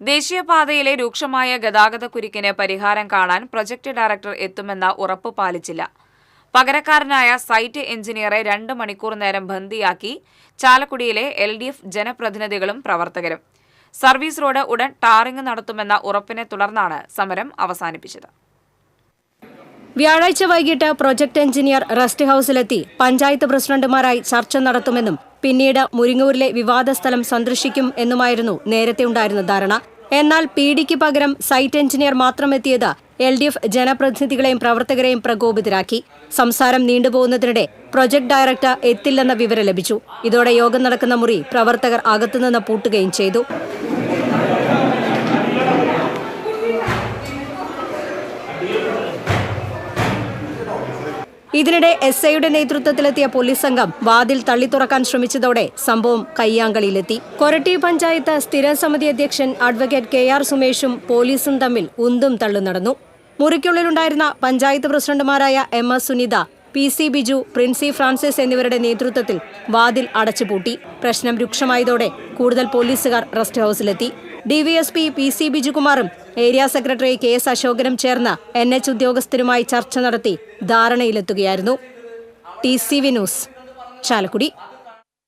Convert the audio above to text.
ദേശീയപാതയിലെ രൂക്ഷമായ ഗതാഗതക്കുരുക്കിന് പരിഹാരം കാണാൻ പ്രൊജക്ട് ഡയറക്ടർ എത്തുമെന്ന ഉറപ്പ് പാലിച്ചില്ല. പകരക്കാരനായ സൈറ്റ് എഞ്ചിനീയറെ രണ്ട് മണിക്കൂർ നേരം ബന്ദിയാക്കി ചാലക്കുടിയിലെ എൽ ഡി എഫ് ജനപ്രതിനിധികളും പ്രവർത്തകരും. സർവീസ് റോഡ് ഉടൻ ടാറിംഗ് നടത്തുമെന്ന ഉറപ്പിനെ തുടർന്നാണ് സമരം അവസാനിപ്പിച്ചത്. വ്യാഴാഴ്ച വൈകിട്ട് പ്രൊജക്ട് എഞ്ചിനീയർ റെസ്റ്റ് ഹൌസിലെത്തി പഞ്ചായത്ത് പ്രസിഡന്റുമാരായി ചർച്ച നടത്തുമെന്നും പിന്നീട് മുരിങ്ങൂരിലെ വിവാദ സ്ഥലം സന്ദർശിക്കും എന്നുമായിരുന്നു നേരത്തെ ഉണ്ടായിരുന്ന ധാരണ. എന്നാൽ പി ഡിക്ക് പകരം സൈറ്റ് എഞ്ചിനീയർ മാത്രം എത്തിയത് എൽ ഡി എഫ് ജനപ്രതിനിധികളെയും പ്രവർത്തകരെയും പ്രകോപിതരാക്കി. സംസാരം നീണ്ടുപോകുന്നതിനിടെ പ്രൊജക്ട് ഡയറക്ടർ എത്തില്ലെന്ന വിവരം ലഭിച്ചു. ഇതോടെ യോഗം നടക്കുന്ന മുറി പ്രവർത്തകർ അകത്തുനിന്ന് പൂട്ടുകയും ചെയ്തു. ഇതിനിടെ എസ് ഐയുടെ നേതൃത്വത്തിലെത്തിയ പോലീസ് സംഘം വാതിൽ തള്ളി തുറക്കാൻ ശ്രമിച്ചതോടെ സംഭവം കയ്യാങ്കളിയിലെത്തി. കൊരട്ടി പഞ്ചായത്ത് സ്ഥിരം സമിതി അധ്യക്ഷൻ അഡ്വക്കേറ്റ് കെ ആർ സുമേഷും പോലീസും തമ്മിൽ ഉന്തും തള്ളു നടന്നു. മുറിക്കുള്ളിലുണ്ടായിരുന്ന പഞ്ചായത്ത് പ്രസിഡന്റുമാരായ M S Sunitha P C Biju Princy Francis എന്നിവരുടെ നേതൃത്വത്തിൽ വാതിൽ അടച്ചുപൂട്ടി. പ്രശ്നം രൂക്ഷമായതോടെ കൂടുതൽ പോലീസുകാർ റെസ്റ്റ് ഹൌസിലെത്തി. ഡിവിഎസ്പി പി സി ബിജുകുമാറും ഏരിയ സെക്രട്ടറി കെ എസ് അശോകനും ചേർന്ന് എൻ എച്ച് ഉദ്യോഗസ്ഥരുമായി ചർച്ച നടത്തി ധാരണയിലെത്തുകയായിരുന്നു. T C V news Chalakudy.